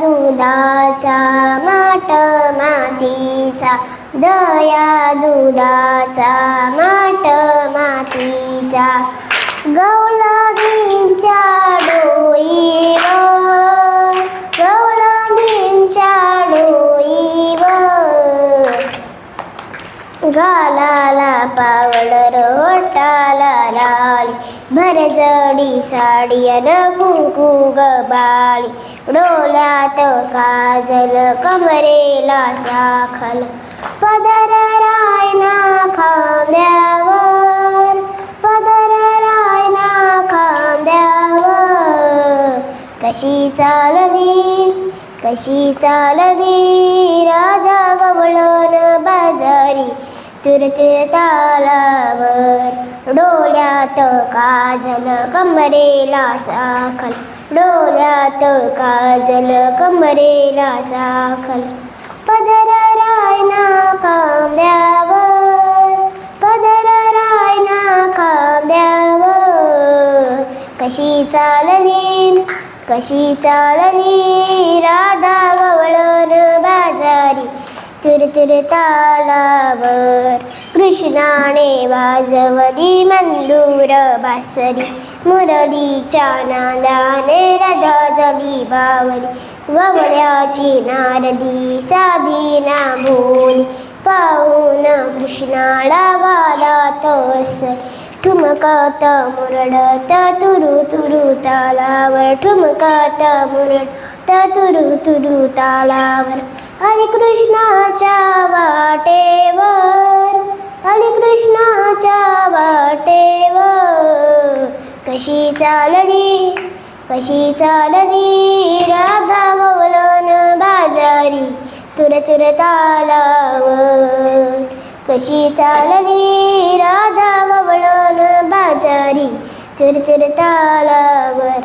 दुधाचा माट मातीचा दया दुधाचा माट मातीचा. ग गालाला पावडर ओटाला लाली भरजडी साडी अन कुंकू गबाळी डोल्यात काजल कमरेला साखल. पदर रायना खांद्यावर पदर रायना खांद्यावर. कशी चालवी कशी चालवी राधा गवळण बा तुर तालावर डोल्यात काजल कमरेला साखल. डोल्यात काजल कमरेला साखल. पदर रायना खांद्यावर पदर रायना कांब्यावर कशी चालली कशी चालली राधा गवळण तुर तुर तालावर कृष्णाने वाजवली मंदूर बासरी. मुरलीच्या नादाने राधा झाली बावली. वगळ्याची नारदी साभिना बोली. पाहून कृष्णाला गालात ठुमकात मुरडत तुरु तुरु तालावर. ठुमकात मुरडत तुरु तुरु तालावर. हरी कृष्णाच्या वाटेवर हरे कृष्णाच्या वाटेवर. कशी चालली कशी चालली राधा बोलन बाजारी तुर तुर तालावर. कशी चालली राधा गवळण बाजारी चुरचुर तालावर.